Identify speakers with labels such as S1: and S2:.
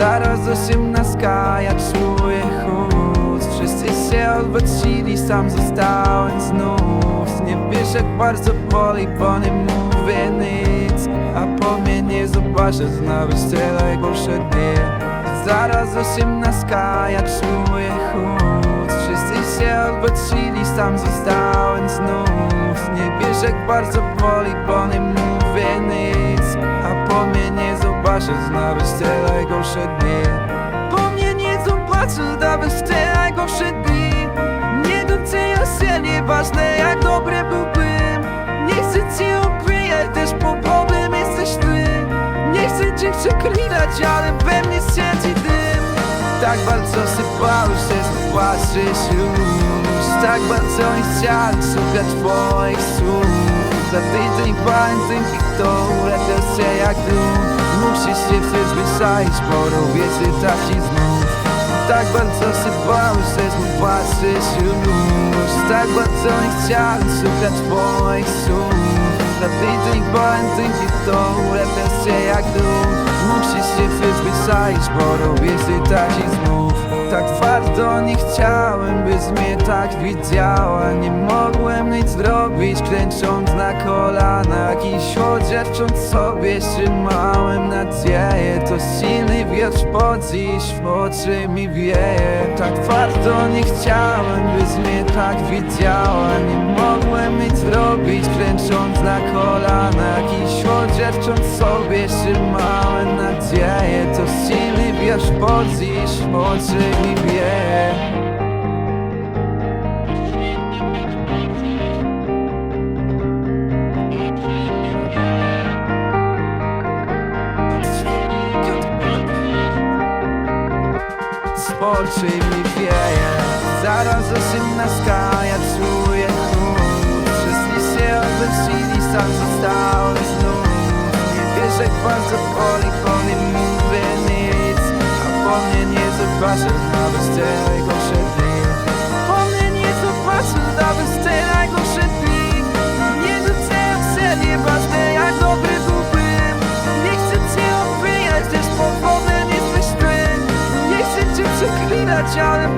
S1: Zaraz osiemnastka, ja czuję chłód Wszyscy się odwrócili, sam zostałem znów. Nie wiesz jak bardzo boli, bo nie mówię nic. A po mnie nie zobaczysz nawet tyle gorsze dni Zaraz osiemnastka, ja czuję chłód Wszyscy się odwrócili, sam zostałem znów. Nie wiesz jak bardzo boli, bo nie mówię nic zobaczysz nawet tyle gorsze dni. Po mnie nie zobaczysz nawet tyle gorsze dni. Nie doceniasz się, nieważne jak dobry byłbym Nie chcę cię obijać, też po problem jesteś ty. Nie chcę cię przeklinać, ale we mnie siedzi dym. Tak bardzo sypałeś, że zobaczysz już. Tak bardzo nie chciałem słuchać twoich słów. Za tydzień walentynki, które też się jak dół Musisz się przyzwyczaić, bo robię się taki znów. Tak bardzo sypałeś, że zobaczysz już Tak bardzo nie chciałem słuchać twoich słów. Za tydzień walentynki, które też się jak dół Musisz się przyzwyczaić, bo robię się taki znów twardo nie chciałem, byś mnie tak widziała. Nie mogłem nic zrobić, klęcząc na kolanach I chociaż sobie trzymałem nadzieję. To silny wiatr pod dziś w oczy mi wieje. Tak twardo nie chciałem, byś mnie tak widziała. Nie mogłem nic zrobić, klęcząc na kolanach I chociaż sobie trzymałem nadzieję To silny wiatr pod dziś w oczy mi wieje Spoczy mi wieje? Zaraz osiemnastka, ja czuję chłód. Wszyscy się odwrócili, sam zostałem znów. Nie wiesz jak bardzo boli, nawet tego dni Po mnie nie zobaczysz nawet tego dni. Nie doceniam się, nieważne jak dobry byłbym Nie chcę cię obwijać, też powodem jesteś Nie chcę cię przeklinać, ale